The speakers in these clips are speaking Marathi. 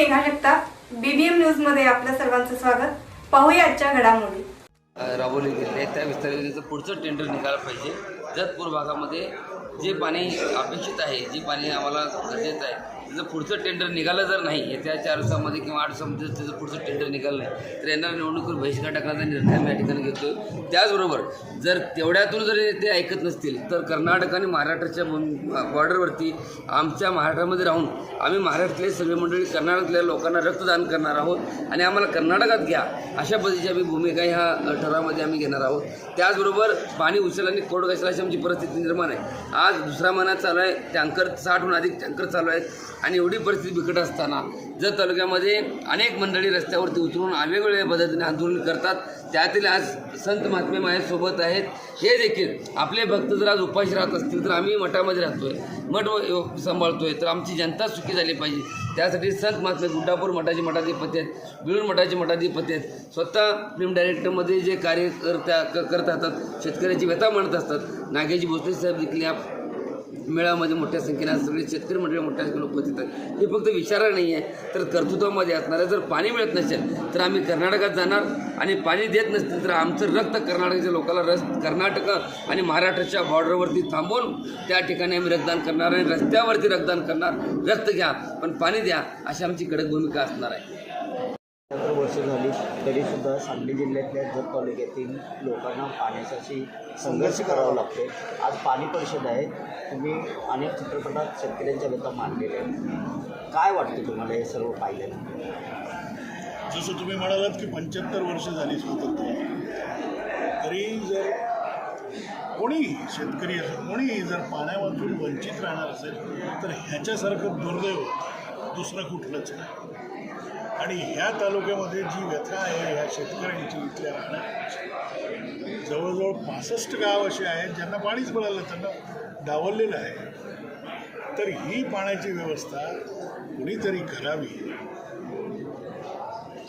निघा शकता बीबीएम न्यूजमध्ये आपल्या सर्वांचं स्वागत. पाहूया आजच्या घडामोडी. राबवले गेले त्या विस्तार योजनेचं पुढचं टेंडर निघायला पाहिजे. जतपूर भागामध्ये जे पाणी अपेक्षित आहे जे पाणी आम्हाला गरजेचं आहे त्याचं पुढचं टेंडर निघालं जर नाही येत्या चार दिवसामध्ये किंवा आठ दिवसामध्ये जर त्याचं पुढचं टेंडर निघालं नाही तर येणाऱ्या निवडणुकीवर बहिष्कार टाकण्याचा निर्णय आम्ही या ठिकाणी घेतो त्याचबरोबर जर तेवढ्यातून जर ते ऐकत नसतील तर कर्नाटक आणि महाराष्ट्राच्या बॉर्डरवरती आमच्या महाराष्ट्रामध्ये राहून आम्ही महाराष्ट्रातले सगळे मंडळी कर्नाटकातल्या लोकांना रक्तदान करणार आहोत आणि आम्हाला कर्नाटकात घ्या अशा पद्धतीची आम्ही भूमिका ह्या ठरावामध्ये आम्ही घेणार आहोत. त्याचबरोबर पाणी उचल आणि कोड घासला अशी आमची परिस्थिती निर्माण आहे. आज दुसरा महिना चालू आहे टँकर साठहून अधिक टँकर चालू आहेत. आणि एवढी परिस्थिती बिकट असताना जर तालुक्यामध्ये अनेक मंडळी रस्त्यावरती उतरून वेगवेगळ्या पद्धतीने आंदोलन करतात त्यातील आज संत महात्मे माझ्यासोबत आहेत. हे देखील आपले भक्त जर आज उपाशी राहत असतील तर आम्ही मठामध्ये राहतोय मठ व- सांभाळतोय तर आमची जनता सुखी झाली पाहिजे. त्यासाठी संत महात्मे गुड्डापूर मठाचे मठाधिपती आहेत बिळूर मठाचे मठाधिपती आहेत. स्वतः फिल्म डायरेक्टरमध्ये जे कार्य करता क- करत असतात शेतकऱ्याची व्यथा मांडत असतात. नागेजी भोसले साहेब देखील या मेळामध्ये मोठ्या संख्येने सगळे शेतकरी मंडळी मोठ्या संख्येने उपस्थित आहेत हे फक्त विचारा नाही आहे तर कर्तृत्वामध्ये असणार आहे जर पाणी मिळत नसेल तर आम्ही कर्नाटकात जाणार आणि पाणी देत नसतील तर आमचं रक्त कर्नाटकाच्या लोकांना रस कर्नाटक आणि महाराष्ट्राच्या बॉर्डरवरती थांबवून त्या ठिकाणी आम्ही रक्तदान करणार आणि रस्त्यावरती रक्तदान करणार. रक्त घ्या पण पाणी द्या अशी आमची कडक भूमिका असणार आहे. वर्ष झाली तरीसुद्धा सांगली जिल्ह्यातल्या जत तालुक्यातील लोकांना पाण्यासाठी संघर्ष करावा लागतो आज पाणी परिषद आहे. तुम्ही अनेक चित्रपटात शेतकऱ्यांच्या व्यथा मांडलेल्या आहेत. काय वाटतं तुम्हाला हे सर्व पाहिल्यानंतर जसं तुम्ही म्हणालात की पंच्याहत्तर वर्ष झाली स्वातंत्र्य तरी जर कोणीही शेतकरी असो कोणीही जर पाण्यापासून वंचित राहणार असेल तर ह्याच्यासारखं दुर्दैव दुसरं कुठलंच नाही. आणि ह्या तालुक्यामध्ये जी व्यथा आहे ह्या शेतकऱ्यांची इथल्या राहण्याची जवळजवळ पासष्ट गाव असे आहेत ज्यांना पाणीच मिळालं त्यांना डावललेलं आहे. तर ही पाण्याची व्यवस्था कुणीतरी करावी.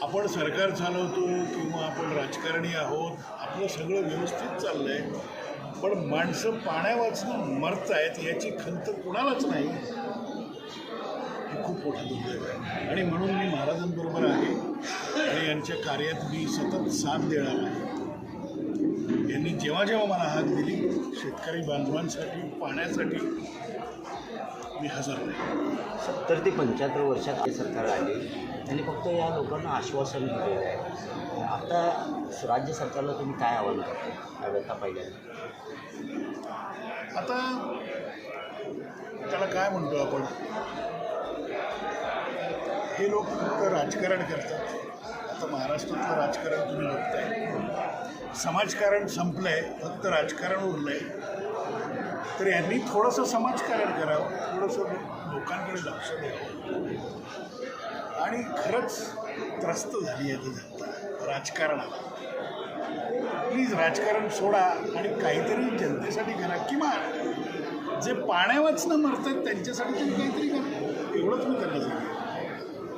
आपण सरकार चालवतो किंवा आपण राजकारणी आहोत आपलं सगळं व्यवस्थित चाललं आहे पण माणसं पाण्या वाचणं मरत आहेत याची खंत कुणालाच नाही. मोठं दुर्दैव आहे आणि म्हणून मी महाराजांबरोबर आहे. आणि यांच्या कार्यात मी सतत साथ देणार आहे. यांनी जेव्हा जेव्हा मला हाक दिली शेतकरी बांधवांसाठी पाण्यासाठी मी हजर आहे सत्तर ते पंच्याहत्तर वर्षात ते सरकार आले. त्यांनी फक्त या लोकांना आश्वासन दिलेलं आहे. आता राज्य सरकारला तुम्ही काय आव्हान करता? व्यथा पाहिल्यानंतर आता त्याला काय म्हणतो आपण? हे लोक फक्त राजकारण करतात. आता महाराष्ट्रातलं राजकारण तुम्ही बघताय. समाजकारण संपलंय फक्त राजकारण उरलंय. तर यांनी थोडंसं समाजकारण करावं थोडंसं लोकांकडे लक्ष द्यावं. आणि खरंच त्रस्त झाली आहे जनता राजकारणाला. प्लीज राजकारण सोडा आणि काहीतरी जनतेसाठी करा किंवा जे पाण्यावाचनं मरत मरतात त्यांच्यासाठी तुम्ही काहीतरी करा. एवढंच मी त्यांना सांगेन.